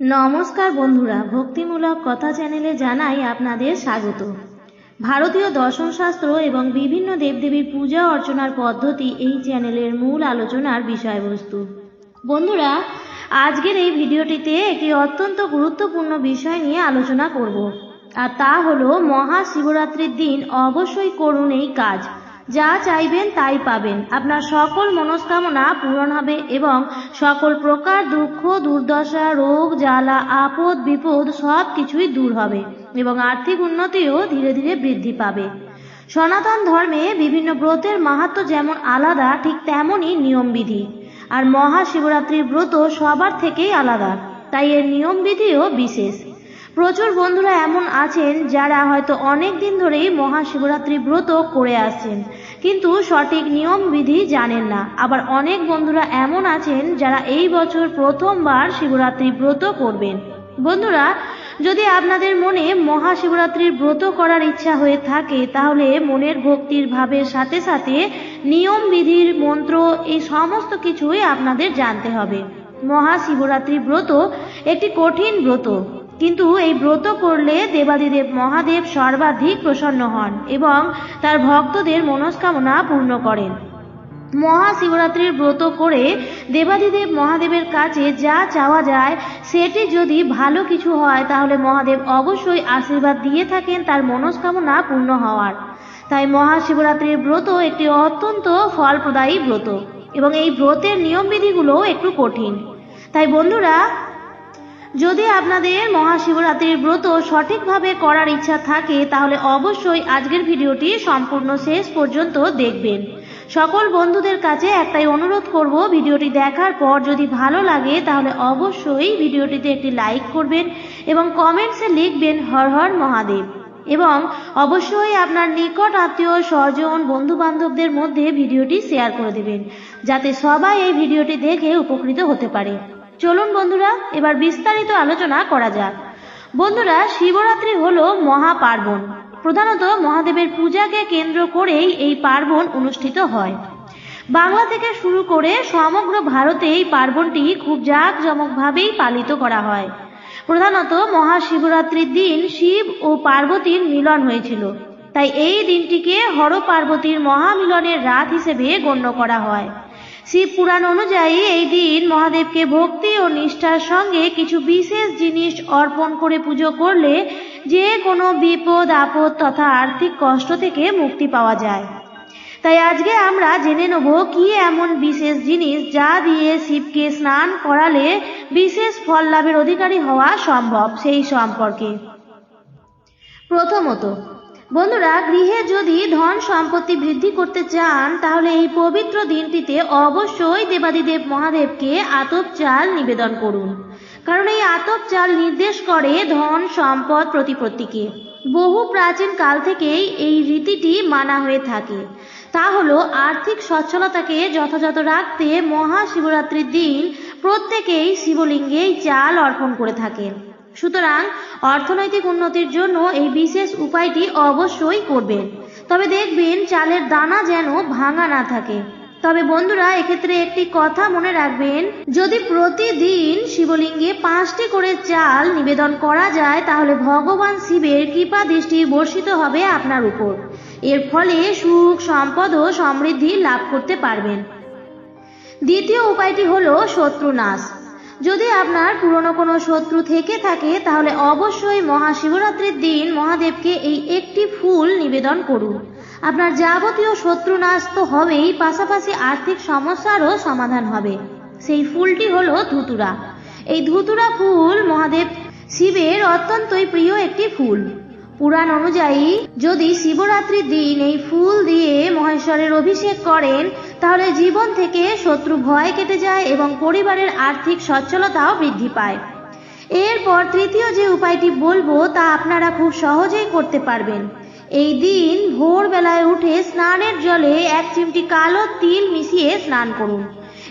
নমস্কার বন্ধুরা, ভক্তিমূলক কথা চ্যানেলে জানাই আপনাদের স্বাগত। ভারতীয় দর্শনশাস্ত্র এবং বিভিন্ন দেবদেবীর পূজা অর্চনার পদ্ধতি এই চ্যানেলের মূল আলোচনার বিষয়বস্তু। বন্ধুরা, আজকের এই ভিডিওটিতে একটি অত্যন্ত গুরুত্বপূর্ণ বিষয় নিয়ে আলোচনা করব, আর তা হলো মহাশিবরাত্রির দিন অবশ্যই করুন এই কাজ। যা চাইবেন তাই পাবেন। আপনার সকল মনস্কামনা পূরণ হবে এবং সকল প্রকার দুঃখ, দুর্দশা, রোগ, জ্বালা, আপদ, বিপদ সব কিছুই দূর হবে এবং আর্থিক উন্নতিও ধীরে ধীরে বৃদ্ধি পাবে। সনাতন ধর্মে বিভিন্ন ব্রতের মাহাত্ম যেমন আলাদা, ঠিক তেমনই নিয়মবিধি। আর মহাশিবরাত্রির ব্রত সবার থেকেই আলাদা, তাই এর নিয়মবিধিও বিশেষ। প্রচুর বন্ধুরা এমন আছেন যারা হয়তো অনেক দিন ধরেই মহাশিবরাত্রি ব্রত করে আসছেন। কিন্তু সঠিক নিয়ম বিধি জানেন না। আবার অনেক বন্ধুরা এমন আছেন যারা এই বছর প্রথমবার শিবরাত্রি ব্রত করবেন। বন্ধুরা, যদি আপনাদের মনে মহাশিবরাত্রির ব্রত করার ইচ্ছা হয়ে থাকে, তাহলে মনের ভক্তির ভাবের সাথে সাথে নিয়ম বিধির মন্ত্র, এই সমস্ত কিছুই আপনাদের জানতে হবে। মহাশিবরাত্রি ব্রত একটি কঠিন ব্রত। কিন্তু এই ব্রত করলে দেবাদিদেব মহাদেব সর্বাধিক প্রসন্ন হন এবং তার ভক্তদের মনস্কামনা পূর্ণ করেন। মহাশিবরাত্রির ব্রত করে দেবাদিদেব মহাদেবের কাছে যা চাওয়া যায়, সেটি যদি ভালো কিছু হয়, তাহলে মহাদেব অবশ্যই আশীর্বাদ দিয়ে থাকেন, তার মনস্কামনা পূর্ণ হওয়ার। তাই মহাশিবরাত্রির ব্রত একটি অত্যন্ত ফলপ্রদায়ী ব্রত এবং এই ব্রতের নিয়মবিধিগুলো একটু কঠিন। তাই বন্ধুরা যদি আপনাদের মহাশিবরাত্রির ব্রত সঠিকভাবে করার ইচ্ছা থাকে, তাহলে অবশ্যই আজকের ভিডিওটি সম্পূর্ণ শেষ পর্যন্ত দেখবেন। সকল বন্ধুদের কাছে একটাই অনুরোধ করব, ভিডিওটি দেখার পর যদি ভালো লাগে, তাহলে অবশ্যই ভিডিওটিতে একটি লাইক করবেন এবং কমেন্টসে লিখবেন হর হর মহাদেব। এবং অবশ্যই আপনার নিকট আত্মীয়, স্বজন বন্ধু বান্ধবদের মধ্যে ভিডিওটি শেয়ার করে দেবেন, যাতে সবাই এই ভিডিওটি দেখে উপকৃত হতে পারে। চলুন বন্ধুরা, এবার বিস্তারিত আলোচনা করা যাক। বন্ধুরা, শিবরাত্রি হলো মহাপার্বণ। প্রধানত মহাদেবের পূজাকে কেন্দ্র করেই এই পার্বণ অনুষ্ঠিত হয়। বাংলা থেকে শুরু করে সমগ্র ভারতে এই পার্বণটি খুব জাঁকজমকভাবেই পালিত করা হয়। প্রধানত মহাশিবরাত্রির দিন শিব ও পার্বতীর মিলন হয়েছিল। তাই এই দিনটিকে হর পার্বতীর মহামিলনের রাত হিসেবে গণ্য করা হয়। শিব পুরাণ অনুযায়ী এই দিন মহাদেবকে ভক্তি ও নিষ্ঠার সঙ্গে কিছু বিশেষ জিনিস অর্পণ করে পুজো করলে যে কোনো বিপদ, আপদ তথা আর্থিক কষ্ট থেকে মুক্তি পাওয়া যায়। তাই আজকে আমরা জেনে নেব কি এমন বিশেষ জিনিস যা দিয়ে শিবকে স্নান করালে বিশেষ ফল লাভের অধিকারী হওয়া সম্ভব সেই সম্পর্কে। প্রথমত বন্ধুরা, গৃহে যদি ধন সম্পত্তি বৃদ্ধি করতে চান, তাহলে এই পবিত্র দিনটিতে অবশ্যই দেবাদিদেব মহাদেবকে আতপ চাল নিবেদন করুন। কারণ এই আতপ চাল নির্দেশ করে ধন সম্পদ প্রতিপত্তিকে বহু প্রাচীন কাল থেকেই এই রীতিটি মানা হয়ে থাকে। তা হলো, আর্থিক সচ্ছলতাকে যথাযথ রাখতে মহাশিবরাত্রির দিন প্রত্যেকেই শিবলিঙ্গে চাল অর্পণ করে থাকেন। সুতরাং অর্থনৈতিক উন্নতির জন্য এই বিশেষ উপায়টি অবশ্যই করবেন। তবে দেখবেন চালের দানা যেন ভাঙা না থাকে। তবে বন্ধুরা, এক্ষেত্রে একটি কথা মনে রাখবেন, যদি প্রতিদিন শিবলিঙ্গে পাঁচটি করে চাল নিবেদন করা যায়, তাহলে ভগবান শিবের কৃপা দৃষ্টি বর্ষিত হবে আপনার উপর। এর ফলে সুখ, সম্পদ ও সমৃদ্ধি লাভ করতে পারবেন। দ্বিতীয় উপায়টি হলো শত্রু নাশ যদি আপনার পুরনো কোনো শত্রু থেকে থাকে, তাহলে অবশ্যই মহাশিবরাত্রির দিন মহাদেবকে এই একটি ফুল নিবেদন করুন। আপনার যাবতীয় শত্রু নাশ তো হবেই, পাশাপাশি আর্থিক সমস্যারও সমাধান হবে। সেই ফুলটি হলো ধুতুরা। এই ধুতুরা ফুল মহাদেব শিবের অত্যন্তই প্রিয় একটি ফুল। পুরাণ অনুযায়ী যদি শিবরাত্রির দিন এই ফুল দিয়ে মহেশ্বরের অভিষেক করেন তাহলে জীবন থেকে শত্রু ভয় কেটে যায় এবং পরিবারের আর্থিক সচ্ছলতাও বৃদ্ধি পায়। এরপর তৃতীয় যে উপায়টি বলব, তা আপনারা খুব সহজেই করতে পারবেন। এই দিন ভোরবেলায় উঠে স্নানের জলে এক চিমটি কালো তিল মিশিয়ে স্নান করুন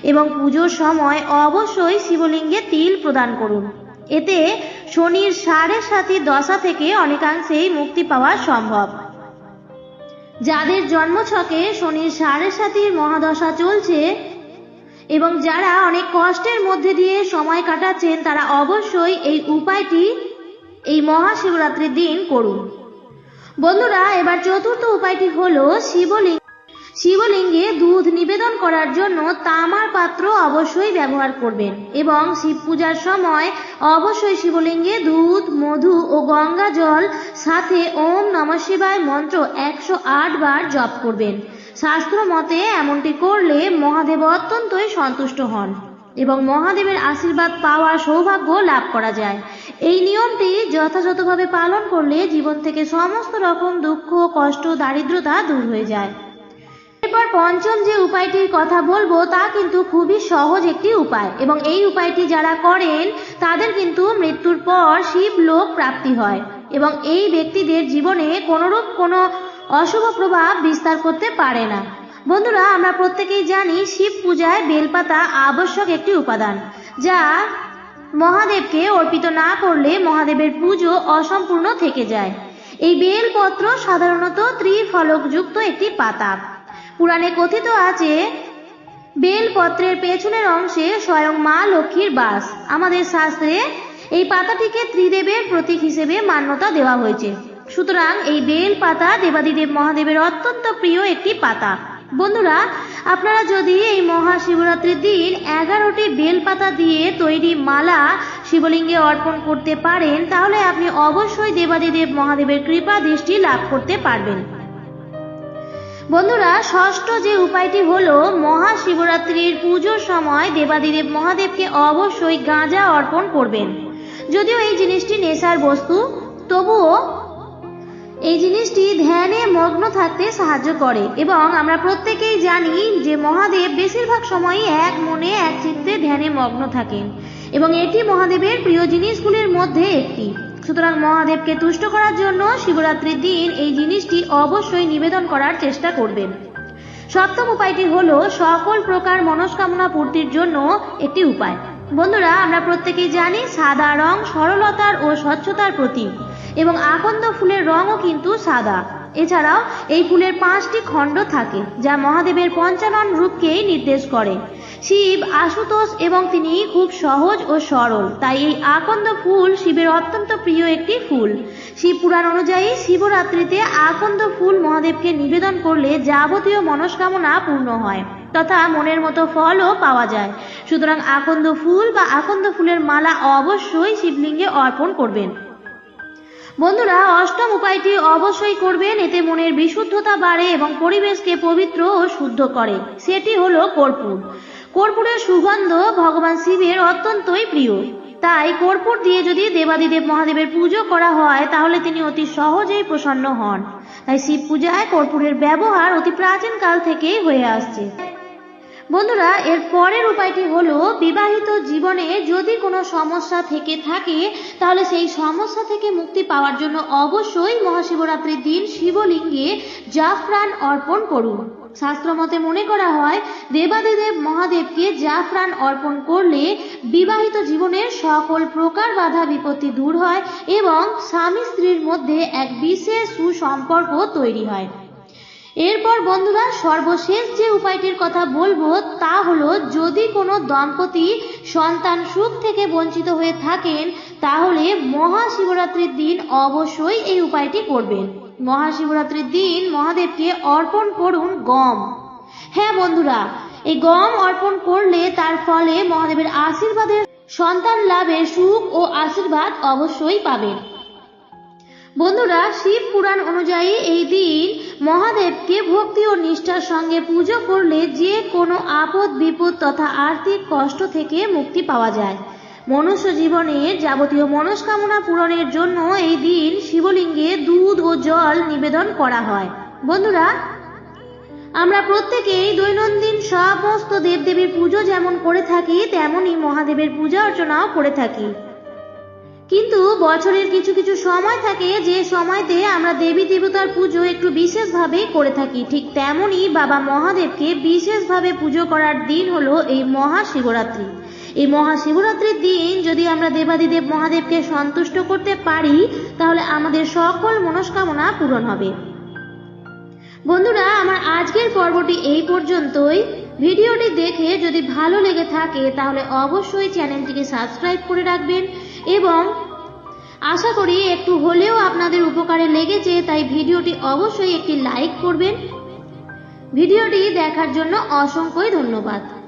এবং পুজোর সময় অবশ্যই শিবলিঙ্গে তিল প্রদান করুন। এতে শনির সাড়ে সাতি দশা থেকে অনেকাংশেই মুক্তি পাওয়া সম্ভব। যাদের জন্মছকে শনির সাড়ে সাতির মহাদশা চলছে এবং যারা অনেক কষ্টের মধ্যে দিয়ে সময় কাটাচ্ছেন, তারা অবশ্যই এই উপায়টি এই মহাশিবরাত্রির দিন করুন। বন্ধুরা, এবার চতুর্থ উপায়টি হলো শিবলিঙ্গ শিবলিঙ্গে দুধ নিবেদন করার জন্য তামার পাত্র অবশ্যই ব্যবহার করবেন এবং শিব পূজার সময় অবশ্যই শিবলিঙ্গে দুধ, মধু ও গঙ্গা জল সাথে ওম নম শিবায় মন্ত্র একশো আট বার জপ করবেন। শাস্ত্র মতে এমনটি করলে মহাদেব অত্যন্তই সন্তুষ্ট হন এবং মহাদেবের আশীর্বাদ পাওয়ার সৌভাগ্য লাভ করা যায়। এই নিয়মটি যথাযথভাবে পালন করলে জীবন থেকে সমস্ত রকম দুঃখ, কষ্ট, দারিদ্রতা দূর হয়ে যায়। এরপর পঞ্চম যে উপায়টির কথা বলব, তা কিন্তু খুবই সহজ একটি উপায়। এবং এই উপায়টি যারা করেন, তাদের কিন্তু মৃত্যুর পর শিব লোক প্রাপ্তি হয়। এবং এই ব্যক্তিদের জীবনে কোনোরূপ কোনো অশুভ প্রভাব বিস্তার করতে পারে না। বন্ধুরা, আমরা প্রত্যেকেই জানি শিব পূজায় বেলপাতা আবশ্যক একটি উপাদান, যা মহাদেবকে অর্পিত না করলে মহাদেবের পুজো অসম্পূর্ণ থেকে যায়। এই বেলপত্র সাধারণত ত্রিফলকযুক্ত একটি পাতা। পুরাণে কথিত আছে, বেলপত্রের পেছনের অংশে স্বয়ং মা লক্ষ্মীর বাস। আমাদের শাস্ত্রে এই পাতাটিকে ত্রিদেবের প্রতীক হিসেবে মান্যতা দেওয়া হয়েছে। সুতরাং এই বেল পাতা দেবাদিদেব মহাদেবের অত্যন্ত প্রিয় একটি পাতা। বন্ধুরা, আপনারা যদি এই মহাশিবরাত্রির দিন এগারোটি বেল পাতা দিয়ে তৈরি মালা শিবলিঙ্গে অর্পণ করতে পারেন, তাহলে আপনি অবশ্যই দেবাদিদেব মহাদেবের কৃপা দৃষ্টি লাভ করতে পারবেন। বন্ধুরা, ষষ্ঠ যে উপায়টি হলো মহাশিবরাত্রির পুজোর সময় দেবাদিদেব মহাদেবকে অবশ্যই গাঁজা অর্পণ করবেন। যদিও এই জিনিসটি নেশার বস্তু, তবুও এই জিনিসটি ধ্যানে মগ্ন থাকতে সাহায্য করে এবং আমরা প্রত্যেকেই জানি যে মহাদেব বেশিরভাগ সময়ই এক মনে, এক চিত্তে ধ্যানে মগ্ন থাকেন এবং এটি মহাদেবের প্রিয় জিনিসগুলির মধ্যে একটি। সুতরাং মহাদেবকে তুষ্ট করার জন্য শিবরাত্রির দিন এই জিনিসটি অবশ্যই নিবেদন করার চেষ্টা করবেন। সপ্তম উপায়টি হলো সকল প্রকার মনস্কামনা পূর্তির জন্য একটি উপায়। বন্ধুরা, আমরা প্রত্যেকেই জানি সাদা রং সরলতার ও স্বচ্ছতার প্রতীক এবং আকন্দ ফুলের রঙও কিন্তু সাদা। এছাড়াও এই ফুলের পাঁচটি খণ্ড থাকে যা মহাদেবের পঞ্চানন রূপকেই নির্দেশ করে। শিব, আশুতোষ এবং তিনি খুব সহজ ও সরল। তাই এই আকন্দ ফুল শিবের অত্যন্ত প্রিয় একটি ফুল। শিব পুরাণ অনুযায়ী শিবরাত্রিতে আকন্দ ফুল মহাদেবকে নিবেদন করলে যাবতীয় মনস্কামনা পূর্ণ হয়, তথা মনের মতো ফলও পাওয়া যায়। সুতরাং আকন্দ ফুল বা আকন্দ ফুলের মালা অবশ্যই শিবলিঙ্গে অর্পণ করবেন। বন্ধুরা, অষ্টম উপায়টি অবশ্যই করবেন। এতে মনের বিশুদ্ধতা বাড়ে এবং পরিবেশকে পবিত্র ও শুদ্ধ করে। সেটি হলো কর্পূর। কর্পূরের সুগন্ধ ভগবান শিবের অত্যন্তই প্রিয়। তাই কর্পূর দিয়ে যদি দেবাদিদেব মহাদেবের পুজো করা হয়, তাহলে তিনি অতি সহজেই প্রসন্ন হন। তাই শিব পূজায় কর্পূরের ব্যবহার অতি প্রাচীন কাল থেকেই হয়ে আসছে। বন্ধুরা, এর পরের উপায়টি হলো, বিবাহিত জীবনে যদি কোনো সমস্যা থেকে থাকে, তাহলে সেই সমস্যা থেকে মুক্তি পাওয়ার জন্য অবশ্যই মহাশিবরাত্রির দিন শিবলিঙ্গে জাফরান অর্পণ করুন। শাস্ত্রমতে মনে করা হয়, দেবাদিদেব মহাদেবকে জাফরান অর্পণ করলে বিবাহিত জীবনের সকল প্রকার বাধা বিপত্তি দূর হয় এবং স্বামী স্ত্রীর মধ্যে এক বিশেষ সুসম্পর্ক তৈরি হয়। এরপর বন্ধুরা, সর্বশেষ যে উপায়টির কথা বলব তা হলো, যদি কোনো দম্পতি সন্তান সুখ থেকে বঞ্চিত হয়ে থাকেন, তাহলে মহাশিবরাত্রির দিন অবশ্যই এই উপায়টি করবেন। মহাশিবরাত্রির দিন মহাদেবকে অর্পণ করুন গম। হ্যাঁ বন্ধুরা, এই গম অর্পণ করলে তার ফলে মহাদেবের আশীর্বাদের সন্তান লাভের সুখ ও আশীর্বাদ অবশ্যই পাবেন বন্ধুরা, শিব পুরাণ অনুযায়ী এই দিন মহাদেবকে ভক্তি ও নিষ্ঠার সঙ্গে পুজো করলে যে কোনো আপদ বিপদ তথা আর্থিক কষ্ট থেকে মুক্তি পাওয়া যায়। মনুষ্য জীবনের যাবতীয় মনস্কামনা পূরণের জন্য এই দিন শিবলিঙ্গে দুধ ও জল নিবেদন করা হয়। বন্ধুরা, আমরা প্রত্যেকেই দৈনন্দিন সমস্ত দেবদেবীর পুজো যেমন করে থাকি তেমনই মহাদেবের পূজা অর্চনাও করে থাকি। কিন্তু বছরের কিছু কিছু সময় থাকে, যে সময়তে আমরা দেবী দেবতার পুজো একটু বিশেষভাবে করে থাকি। ঠিক তেমনই বাবা মহাদেবকে বিশেষভাবে পুজো করার দিন হলো এই মহাশিবরাত্রি। এই মহাশিবরাত্রির দিন যদি আমরা দেবাদিদেব মহাদেবকে সন্তুষ্ট করতে পারি, তাহলে আমাদের সকল মনস্কামনা পূরণ হবে। বন্ধুরা, আমার আজকের পর্বটি এই পর্যন্তই। ভিডিওটি দেখে যদি ভালো লেগে থাকে, তাহলে অবশ্যই চ্যানেলটিকে সাবস্ক্রাইব করে রাখবেন এবং আশা করি একটু হলেও আপনাদের উপকারে লেগেছে, তাই ভিডিওটি অবশ্যই একটি লাইক করবেন। ভিডিওটি দেখার জন্য অসংখ্যই ধন্যবাদ।